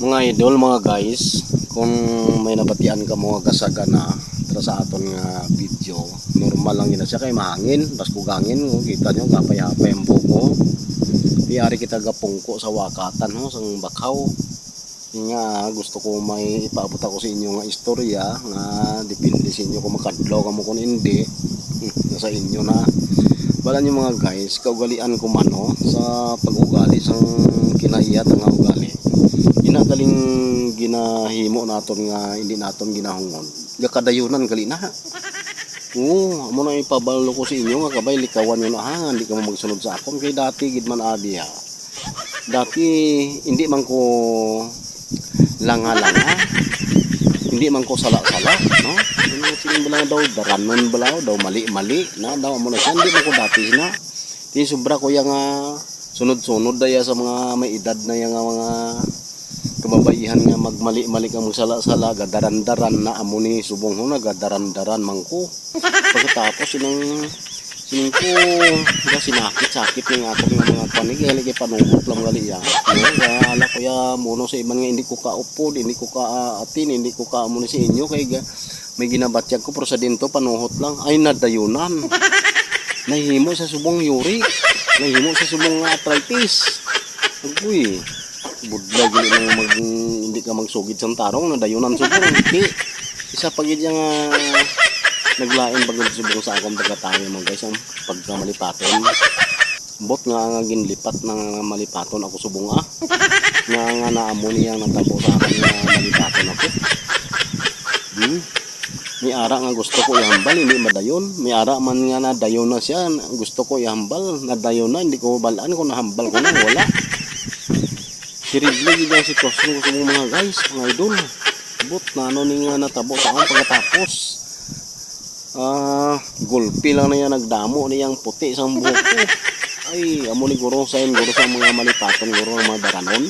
Mga idol, mga guys, kung may nabatian ka mga kasaga na tara sa aton nga video, normal lang yun siya kay mahangin, bas kugangin, oh, kita nyo, kapay-hapay ang buko. Tiyari kita gapungko sa wakatan, ho, sang bakaw. Nga, gusto ko may ipaabot ako sa inyo nga istorya, nga depende sa inyo kung makadlaw ka mo kung hindi, Hmm, nasa inyo na. Bala nyo mga guys, kaugalian ko mano sa pag-ugali sang kinahiyat nga ugali ginahimo naton nga hindi naton ginahungon. Gakadayunan gali na. Oo amo na ipabalo ko sa inyo nga kabay likawan yun ah hindi ka mo magsunod sa akon kay dati gid man abi ha? Dati hindi man ko langa-langa hindi man ko sala-sala no? Sinin bala daw daranon bala daw mali-mali na? Daw amo na siya. Hindi man ko dati na? Di sobra ko yung nga sunod-sunod daya sa mga may edad na yung nga mga kababaihan nga magmali-mali ka magsala-sala gadaran-daran na amo ni subong ho na gadaran-daran mangko pagkatapos sinang sining ko ga sinakit-sakit ng ako nga mga panig gali kay panungot lang gali ya no ala ko ya muno sa iban nga hindi ko kaupod hindi ko kaatin hindi ko kaamo ni sa inyo. Kay may ginabatyag ko pero sa dinto panuhot lang. Ay nadayunan. Nahimo sa subong yuri. Nahimo sa subong arthritis. Uy budla gini nang mag hindi ka magsugid sa tarong na dayunan subong hindi. Isa pagid nga naglain pagod subong sa akong pagkatayo mga guys ang pagkamalipaton. Bot nga nga ginlipat ng malipaton ako subong ah. Nga nga naamo niya natabo sa akin nga malipaton ako. Hmm. May ara nga gusto ko ihambal hindi madayon. May ara man nga na dayon na siya gusto ko ihambal. Na dayon na hindi ko balaan kung nahambal ko na wala Sirigli gid ang sitwasyon ko sa mga guys mga idol? But na ano ni nga natabo sa akong pagkatapos. Ah gulpi lang na yan nagdamo niyang puti sa buhok ko. Ay amo ni guro sa guro sa mga malipaton guro ng mga daranon.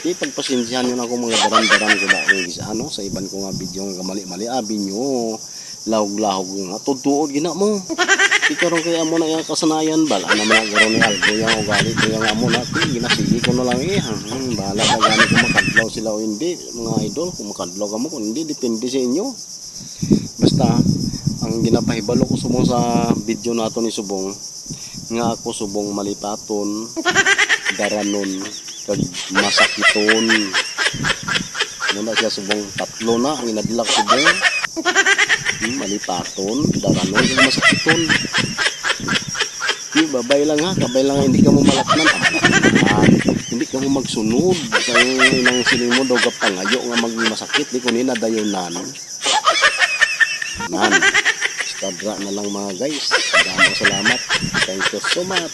Di pagpasensyahan nyo na ako mga daran-daran ko na ano sa iban ko nga video nga mali-mali. Abi nyo lahog-lahog nga. Tutuod gina mo ikaroon kaya mo na yung kasanayan bala naman ang garo ni Algo yung ugali ko yung amo na ti ginasigi ko na lang eh hmm, bala pa gani kung sila o hindi mga idol kung makadlaw ka mo kung hindi depende sa inyo. Basta ang ginapahibalo ko sumo sa video nato ni Subong nga ako Subong malipaton daranon kag masakiton. Muna siya subong? Tatlo na ang inadlak subong malipaton daranon kag masakiton di babay lang ha kabay lang hindi ka mo malaknan hindi ka mo magsunod sa nang siling mo daw pangayo nga magmasakit di kunin na dayonan nan Stadra na lang mga guys. Maraming salamat. Thank you so much.